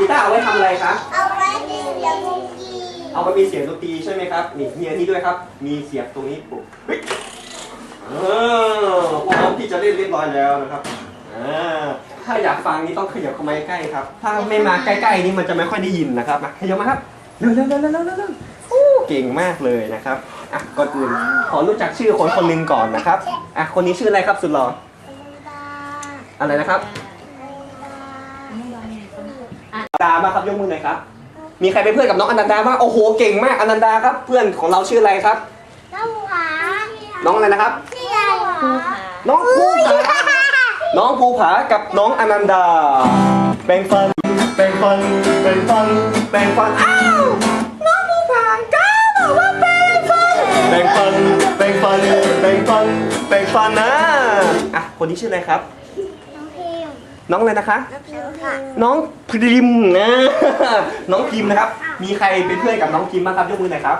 กีตาร์เอาไว้ทำอะไรคะเอาไว้เสียงดนตรีเอามามีเสียงดนตรีใช่ไหมครับนี่มีอันนี้ด้วยครับ มีเสียบตรงนี้ปุ๊บเฮ้ยเออพร้อมที่จะเล่นเรียบร้อยแล้วนะครับอ่าถ้าอยากฟังนี่ต้องขยับเข้ามาใกล้ๆครับ ถ้าไม่มาใกล้ๆนี่มันจะไม่ค่อยได้ยินนะครับมาขยับมาครับเร็วๆๆๆๆๆโอ้เก่งมากเลยนะครับอะก่อนอื่นขอรู้จักชื่อคนคนหนึ่งก่อนนะครับอะคนนี้ชื่ออะไรครับสุดหล่ออะไรนะครับ ดามาครับยกมือหน่อยครับ มีใครเป็นเพื่อนกับน้องอนันดาบ้างโอ้โหเก่งมากอนันดาครับ เพื่อนของเราชื่ออะไรครับ น้องหวาน้องอะไรนะครับชื่ออะไรหวาน้องภูผาน้องภูผากับน้องอนันดาแปรงฟันแปรงฟันแปรงฟันแปรงฟัน อ้าว น้องภูผาก้าบอกว่าแปรงฟันแปรงฟันแปรงฟันแปรงฟันแปรงฟันนะ อะ คนนี้ชื่ออะไรครับน้องพิม น้องอะไรนะคะน้องพิมค่ะน้องพิมพ์นะ น้องพิมพ์นะครับ มีใครเป็นเพื่อนกับน้องพิมพ์บ้างครับยกมือหน่อยครับ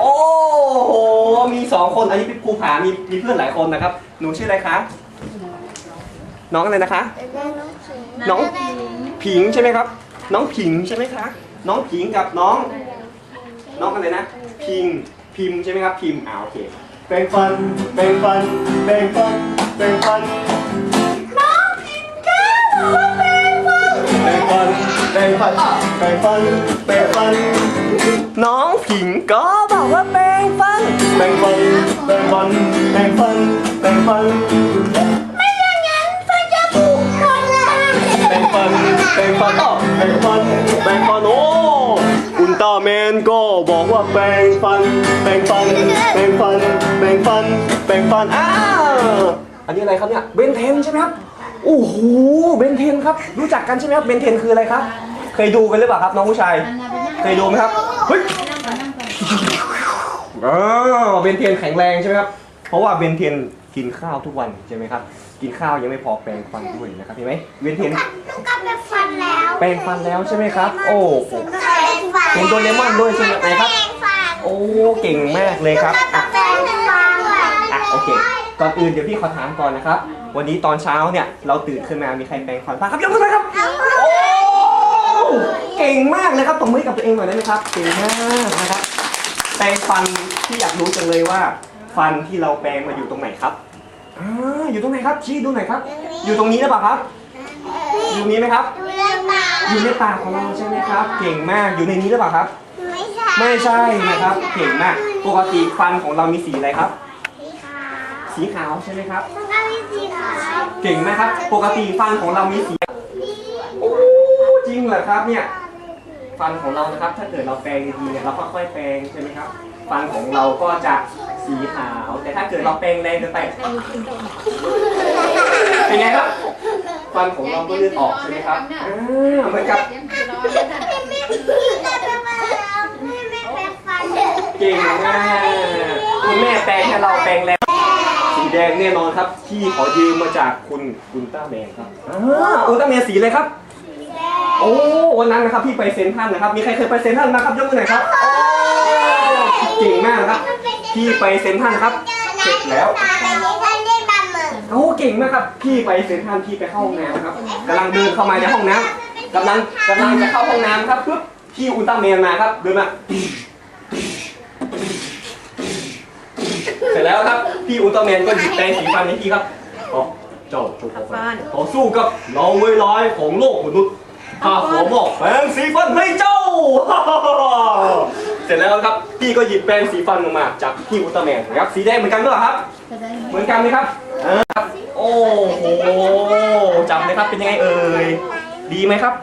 โอ้โห มีสองคน อันนี้เป็นภูผามีมีเพื่อนหลายคนนะครับ หนูชื่ออะไรคะ น้องอะไรนะคะน้องพิมน้องผิงใช่ไหมครับ น้องผิงใช่ไหมคะ น้องผิงกับน้อง น้องอะไรนะ พิง พิมพ์ใช่ไหมครับ พิมพ์อ่าโอเคแปรงฟันแปรงฟันแปรงฟันแปรงฟันน้ ฟันแปรงฟันแปรงฟัน น้องผิงก็บอกว่าแปรงฟัน แปรงฟันแปรงฟันแปรงฟันแปรงฟัน ไม่อย่างนั้นฟันจะผุหมดเลยแปรงฟันแปรงฟันอ้อแปรงฟันแปรงฟันโอ้อุลตร้าแมนก็บอกว่าแปรงฟัน แปรงฟัน แปรงฟัน แปรงฟัน แปรงฟัน อ้าวอันนี้อะไรครับเนี่ย เบนเทนใช่ไหมครับ โอ้โห เบนเทนครับ รู้จักกันใช่ไหมครับ เบนเทนคืออะไรครับ เคยดูกันหรือเปล่าครับน้องผู้ชาย เคยดูไหมครับ เฮ้ยอ๋อเบนเทนแข็งแรงใช่ไหมครับ เพราะว่าเบนเทนกินข้าวทุกวันใช่ไหมครับ กินข้าวยังไม่พอแปรงฟันด้วยนะครับเห็นไหมเบนเทนหนูกลับไปฟันแล้ว แปรงฟันแล้วใช่ไหมครับ โอ้โหแปรงฟันเห็นโดเรมอนด้วยใช่ไหมไหนครับแปรงฟันโอ้เก่งมากเลยครับอะแปรงฟันด้วยอะโอเค ก่อนอื่นเดี๋ยวพี่ขอถามก่อนนะครับ วันนี้ตอนเช้าเนี่ยเราตื่นขึ้นมามีใครแปรงฟันบ้างครับยกมือเลยครับโอ้ เก่งมากเลยครับตบมือให้กับตัวเองหน่อยได้ไหมครับเก่งมากนะครับแปรงฟันที่อยากรู้จังเลยว่า ฟันที่เราแปรงมาอยู่ตรงไหนครับอ่าอยู่ตรงไหนครับชี้ดูหน่อยครับ อยู่ตรงนี้หรือเปล่าครับ อยู่ตรงนี้ไหมครับ ดูเรื่องตาอยู่ในปากของเราใช่ไหมครับ เก่งมากอยู่ในนี้หรือเปล่าครับ ไม่ใช่ไม่ใช่นะครับ เก่งมากปกติฟันของเรามีสีอะไรครับ สีขาวสีขาวใช่ไหมครับ มันก็มีสีขาวเก่งมากครับ ปกติฟันของเรามีสีโอ้จริงเหรอครับเนี่ย ฟันของเรานะครับ ถ้าเกิดเราแปรงดีๆเนี่ยเราค่อยๆแปรงใช่ไหมครับ ฟันของเราก็จะสีขาว แต่ถ้าเกิดเราแปรงแรงเกินไปเป็นไงครับฟันของเราก็เลือดออกใช่ไหมครับอ่าเหมือนกับไม่ไม่แต่ว่าไม่ไม่แปรงฟันเก่งมากคุณแม่แปรงให้เราแปรงแล้วสีแดงแน่นอนครับ ที่ขอยืมมาจากคุณอุลตร้าแมนครับอ่าอุลตร้าแมนสีอะไรครับ โอ้วันนั้นนะครับพี่ไปเซ็นทรัลนะครับ มีใครเคยไปเซ็นทรัลนะครับยกมือหน่อยครับโอ้เก่งมากนะครับ พี่ไปเซ็นทรัลครับเสร็จแล้วตาไปนี้ท่านเล่นบะหมี่โอ้เก่งมากครับ พี่ไปเซ็นทรัลพี่ไปเข้าห้องน้ำครับกำลังเดินเข้ามาในห้องน้ำกำลังกำลังจะเข้าห้องน้ำครับปุ๊บพี่อุลตร้าแมนมาครับเดินมาเสร็จแล้วครับพี่อุลตร้าแมนก็หยิบแปรงสีฟันให้พี่ครับอ๋อเจ้าโชว์ฟันขอสู้กับเราเวร้ายของโลกมนุษย์ ข้าขอมอบแปรงสีฟันให้เจ้า เสร็จแล้วครับพี่ก็หยิบแปรงสีฟันออกมา จากพี่อุลตร้าแมนนะครับสีแดงเหมือนกันหรือเปล่าครับเหมือนกันไหมครับอ่าครับ โอ้โหจับเลยครับเป็นยังไงเอ่ยดีไหมครับ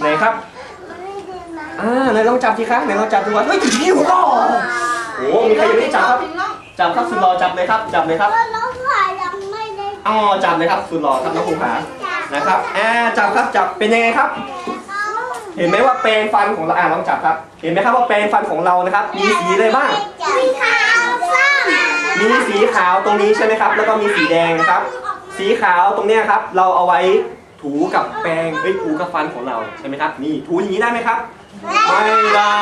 ไหนครับอ่าไหนลองจับสิครับไหนลองจับดูว่าเฮ้ยหิวก็โอ้มีใครยังไม่ได้จับครับ จับครับสุดรอจับเลยครับ จับเลยครับก็น้องผ่ายังไม่ได้ อ๋อจับเลยครับสุดรอครับน้องภูผา นะครับอ่าจับครับจับเป็นยังไงครับ เห็นไหมว่าแปรงฟันของเราอ่าลองจับครับ เห็นไหมครับว่าแปรงฟันของเรานะครับ มีสีอะไรบ้างสีขาวส้มมีสีขาวตรงนี้ใช่ไหมครับ แล้วก็มีสีแดงนะครับ สีขาวตรงเนี้ยครับ เราเอาไว้ถูกับแปรงเอ้ยถูกับฟันของเราใช่ไหมครับ นี่ถูอย่างนี้ได้ไหมครับ ไม่ได้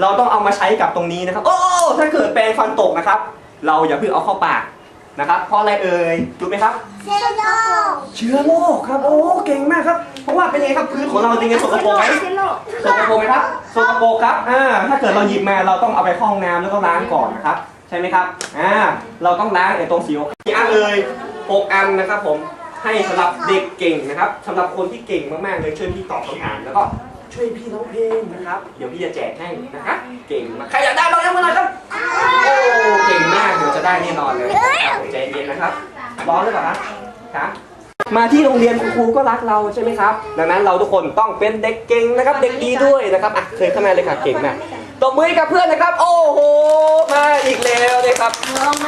เราต้องเอามาใช้กับตรงนี้นะครับ โอ้ถ้าเกิดแปรงฟันตกนะครับ เราอย่าเพิ่งเอาเข้าปาก นะครับ เพราะอะไรเอ่ยรู้ไหมครับเซโลเชื้อโรคครับ โอ้ เก่งมากครับ เพราะว่าเป็นไงครับพื้นของเราเป็นไงสกปรกไหมสกปรกไหมครับสกปรกครับ อ่า ถ้าเกิดเราหยิบมาเราต้องเอาไปเข้าห้องน้ำแล้วก็ล้างก่อนนะครับ ใช่ไหมครับ อ่า เราต้องล้างไอ้ตรงสีขาวกี่อันเลยหกอันนะครับผม ให้สำหรับเด็กเก่งนะครับสำหรับคนที่เก่งมากๆเลยช่วยพี่ตอบคำถามแล้วก็ช่วยพี่ร้องเพลงนะครับ เดี๋ยวพี่จะแจกให้นะครับเก่งมาก ใครอยากได้ลองยกมือหน่อยครับ โอ้ เก่งมาก เดี๋ยวจะได้แน่นอนเลย ใจเย็นนะครับ ร้องหรือเปล่าครับครับมาที่โรงเรียนคุณครูก็รักเราใช่ไหมครับ ดังนั้นเราทุกคนต้องเป็นเด็กเก่งนะครับ เด็กดีด้วยนะครับอะเคยเข้ามาเลยค่ะเก่งมากตบมือให้กับเพื่อนนะครับ โอ้โห มาอีกแล้วนะครับ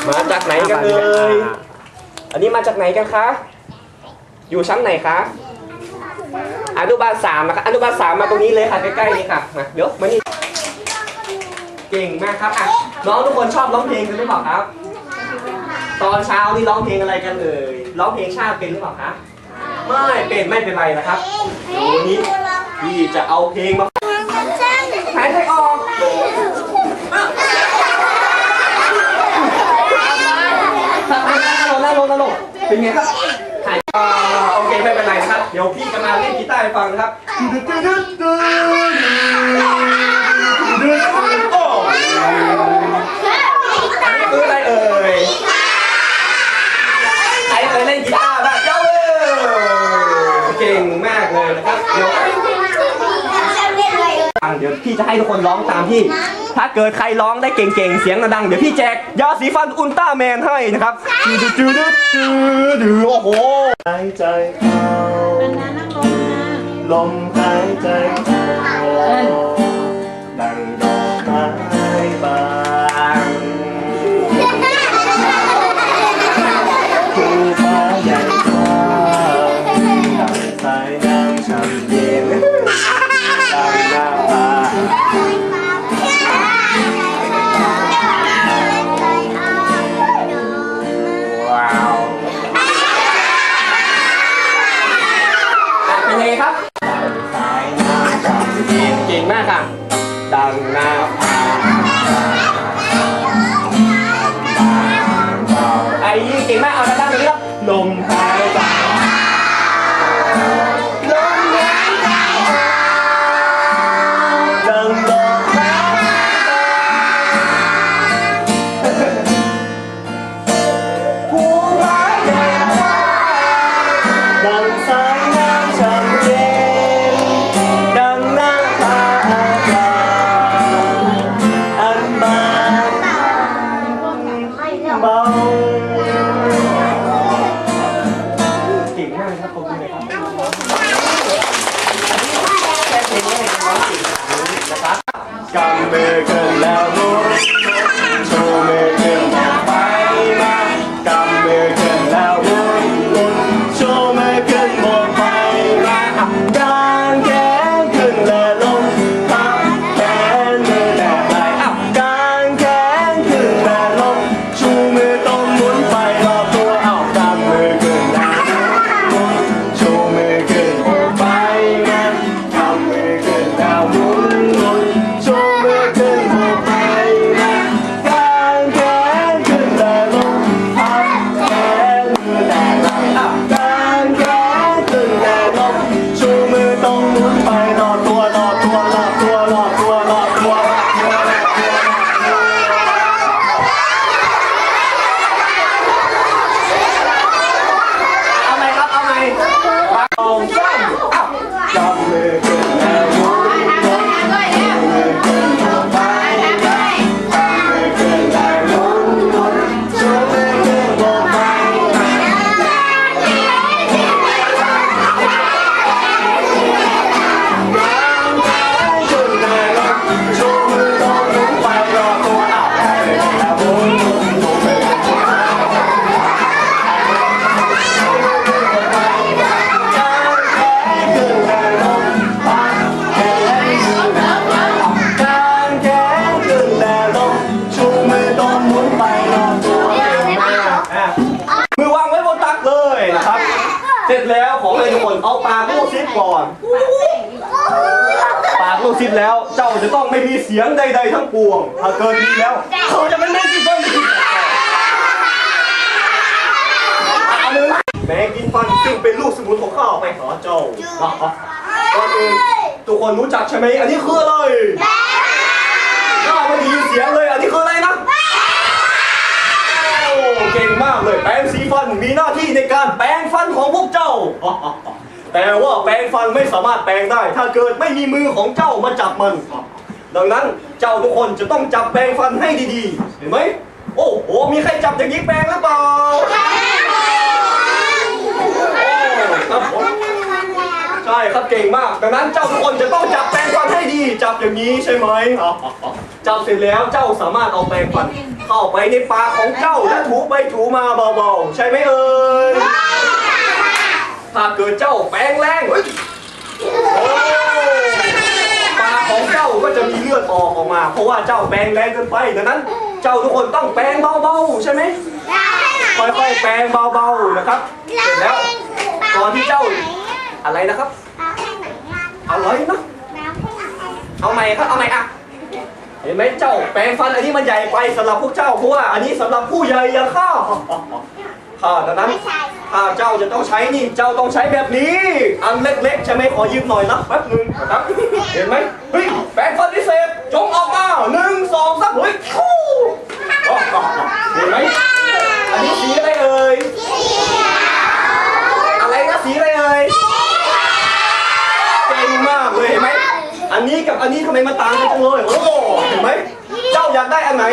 มาจากไหนกันเลยอันนี้มาจากไหนกันคะ อยู่ชั้นไหนคะอนุบาลสามนะครับอนุบาลสามมาตรงนี้เลยค่ะใกล้ๆนี่ค่ะมาเดี๋ยวมานี่เก่งมากครับอะน้องทุกคนชอบร้องเพลงกันหรือเปล่าครับ ตอนเช้านี่ร้องเพลงอะไรกันเอ่ยร้องเพลงชาติเป็นหรือเปล่าครับไม่เป็นไม่เป็นไรนะครับเดี๋ยววันนี้พี่จะเอาเพลงมาหายใจออกนั่งลงนั่งลงนั่งลงเป็นไงครับหายอ่าโอเคไม่เป็นไรนะครับ เดี๋ยวพี่จะมาเล่นกีตาร์ให้ฟังนะครับโอ้อันนี้คืออะไรเอ่ย ใครเคยเล่นกีตาร์บ้างเจ้าเอ้ยเก่งมากเลยนะครับ เดี๋ยวอะเดี๋ยว พี่จะให้ทุกคนร้องตามที่ ถ้าเกิดใครร้องได้เก่งๆ เสียงดังๆ เดี๋ยวพี่แจกยาสีฟันอุลตร้าแมนให้นะครับจืดจืดจืดจืดจืดโอ้โหหายใจเข้านานั่งลงนะลมหายใจเข้า เย็นเก่งมากค่ะ ดังน้ำ เลยนะครับ เสร็จแล้วขอให้ทุกคนเอาปากลูกซิปก่อน ปากลูกซิปแล้วเจ้าจะต้องไม่มีเสียงใด ๆ ทั้งปวง ถ้าเกิดมีแล้วเขาจะไม่เล่นซิปเปิ้ลอีกเอามือแมงกินฟันซึ่งเป็นลูกสมุนของข้าไปหาเจ้าก่อนอื่นทุกคนรู้จักใช่ไหมอันนี้คืออะไรข้าไม่ได้ยินเสียงเลยอันนี้คืออะไรนะโอ้ เก่งมากเลย แปรงสีฟันมีหน้าที่ในการแปรงฟันของพวกเจ้า แต่ว่าแปรงฟันไม่สามารถแปรงได้ ถ้าเกิดไม่มีมือของเจ้ามาจับมัน ดังนั้นเจ้าทุกคนจะต้องจับแปรงฟันให้ดีๆ เห็นไหม โอ้โห มีใครจับอย่างนี้แปรงหรือเปล่าครับผมใช่ครับเก่งมาก ดังนั้นเจ้าทุกคนจะต้องจับแปรงฟันให้ดี จับอย่างนี้ใช่ไหมจับเสร็จแล้วเจ้าสามารถเอาแปรงฟัน เข้าไปในปากของเจ้าและถูไปถูมาเบาๆ ใช่ไหมเอ่ยถ้าเกิดเจ้าแปรงแรงเฮ้ยโอ้ปากของเจ้าก็จะมีเลือดออกออกมา เพราะว่าเจ้าแปรงแรงเกินไปดังนั้น เจ้าทุกคนต้องแปรงเบาๆใช่ไหมค่อยๆแปรงเบาๆนะครับเสร็จแล้วก่อนที่เจ้าอะไรนะครับอะไรนะเอาใหม่ครับเอาใหม่อะ เห็นไหมเจ้าแปรงฟันอันนี้มันใหญ่ไปสำหรับพวกเจ้าเพราะว่าอันนี้สำหรับผู้ใหญ่อย่างข้าข้าดังนั้นถ้าเจ้าจะต้องใช้นี่เจ้าต้องใช้แบบนี้ อันเล็กๆใช่ไหมขอยืมหน่อยนะแป๊บหนึงนะครับเห็นไหมเฮ้ยแปรงฟันพิเศษจงออกมาหนึ่งสองสามเฮ้ยคู่เห็นไหมอันนี้สีอะไรเอ่ย อะไรนะสีอะไรเอ่ย เก่งมากเลยเห็นไหม อั นนี้กับอันนี้ทำไมมันต่างกันจังเลยโอ้โหเห็นไหมเจ้าอยากได้อันไหน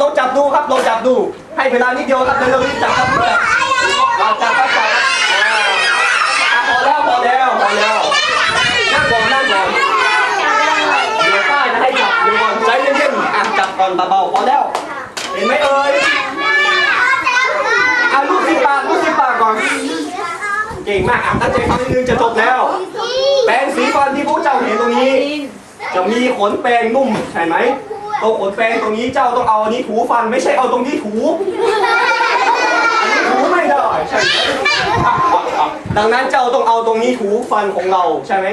ลองจับดูครับลองจับดู ให้เวลานิดเดียวครับเร็วๆรีบจับครับรีบจับเราจับครับจับครับอ่าพอแล้วพอแล้วพอแล้วนั่งก่อนนั่งก่อนเดี๋ยวป้าจะให้จับเดี๋ยวก่อนใจเย็นๆอะจับก่อนเบาๆพอแล้ว เห็นไหมเอ่ยอะลูกสิปากลูกสิปากก่อน เก่งมากอะตั้งใจฟังนิดนึงจะจบแล้ว แปรงสีฟันที่พวกเจ้าเห็นตรงนี้ จะมีขนแปรงนุ่มใช่ไหมตรงขนแปรงตรงนี้เจ้าต้องเอาอันนี้ถูฟันไม่ใช่เอาตรงนี้ถูอันนี้ถูไม่ได้ใช่ไหมดังนั้นเจ้าต้องเอาตรงนี้ถูฟันของเราใช่ไหม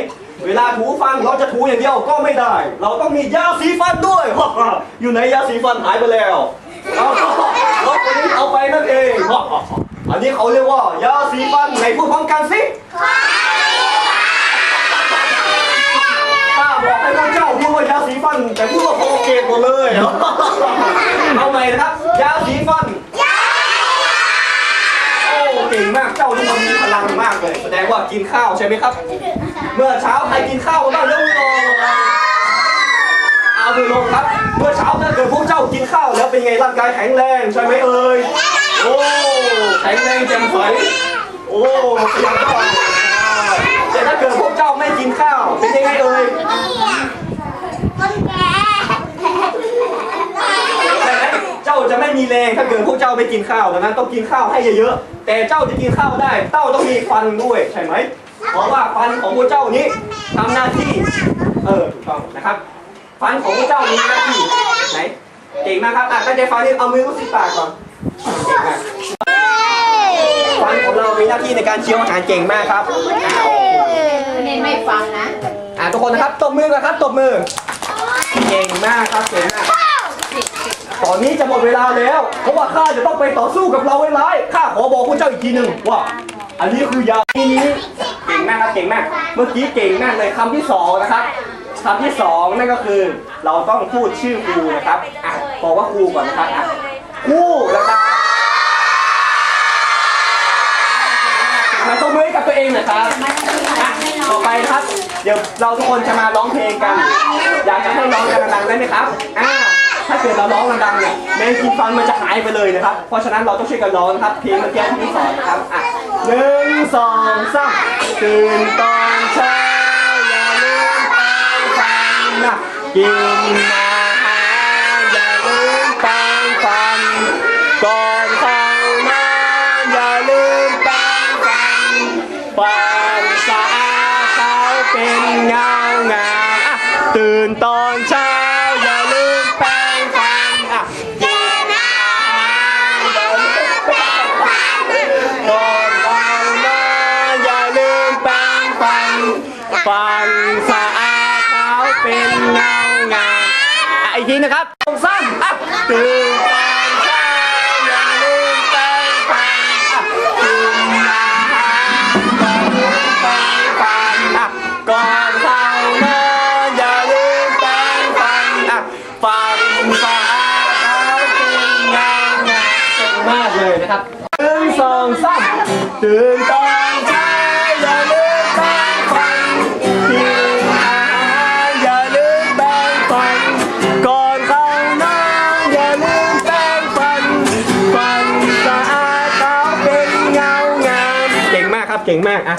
เวลาถูฟันเราจะถูอย่างเดียวก็ไม่ได้ เราต้องมียาสีฟันด้วย อยู่ไหนยาสีฟันหายไปแล้วเอาเอาไปนั่นเอง อันนี้เขาเรียกว่ายาสีฟันไหนพูดพร้อมกันสิ ข้า บอกให้พวกเจ้าพูดว่ายาสีฟัน แต่พูดว่าโคเกตหมดเลยเอาใหม่นะครับ ยาสีฟันโอ้เก่งมากเจ้านี่มันมีพลังมากเลย แสดงว่ากินข้าวใช่ไหมครับ เมื่อเช้าใครกินข้าวบ้างยกมือลงเอามือลงครับ เมื่อเช้าถ้าเกิดพวกเจ้ากินข้าวแล้วเป็นไงร่างกายแข็งแรงใช่ไหมเอ่ยโอ้แข็งแรงแจ่มใสโอ้ขยันก่อ ไม่กินข้าว เป็นยังไงเอ่ยใช่ไหมเจ้าจะไม่มีแรงถ้าเกิดพวกเจ้าไม่กินข้าวดังนั้นต้องกินข้าวให้เยอะๆ แต่เจ้าจะกินข้าวได้เจ้าต้องมีฟันด้วยใช่ไหม เพราะว่าฟันของพวกเจ้านี้ทำหน้าที่ เออถูกต้องนะครับ ฟันของพวกเจ้ามีหน้าที่ไหน เก่งมากครับอะตั้งใจฟังนี่เอามือรูปสิปากก่อน ฟันของเรามีหน้าที่ในการเคี้ยวอาหารเก่งมากครับอะโอเคเน้นไม่ฟังนะอะทุกคนนะครับตบมือกันครับตบมือ เก่งมากครับเก่งมากตอนนี้จะหมดเวลาแล้ว เพราะว่าข้าจะต้องไปต่อสู้กับเราไว้ร้ายข้าขอบอกพวกเจ้าอีกทีหนึ่งว่า อันนี้คือยาที่นี้เก่งมากครับเก่งมาก เมื่อกี้เก่งมากเลยคำที่สองนะครับคำที่สองนั่นก็คือ เราต้องพูดชื่อครูนะครับอะบอกว่าครูก่อนนะครับอะ ครูนะครับมาตบมือให้กับตัวเองหน่อยครับอะต่อไปนะครับ เดี๋ยวเราทุกคนจะมาร้องเพลงกัน อยากจะให้ร้องกันดังๆได้ไหมครับอ่าถ้าเกิดเราร้องดังๆเนี่ยแมงกินฟันมันจะหายไปเลยนะครับ เพราะฉะนั้นเราต้องช่วยกันร้องนะครับ เพลงเมื่อกี้ที่สอนนะครับอะหนึ่งสองสามตื่นตอนเช้าอย่าลืมแปรงฟันนะกินอา เป็นเงางามอะตื่นตอนเช้าอย่าลืมแปรงฟันอะกินอาหาอย่าลืมแปรงฟันก่อนเข้านอนอย่าลืมแปรงฟันฟันสะอาดขาวเป็นเงางามอะอีกทีนะครับตรงสั้นอะตื่น ก่อนเข้านอนอย่าลืมแปรงฟันอะฟันสะอาดแล้วกินงานงานเก่งมากเลยนะครับหนึ่งสองสามตื่นตอนเช้อย่าลืมแปรงฟันกินอาหาอย่าลืมแปรงฟันก่อนเข้านอนอย่าลืมแปรงฟันฟันสะอาดแล้วเป็นเงางาเก่งมากครับเก่งมากอะ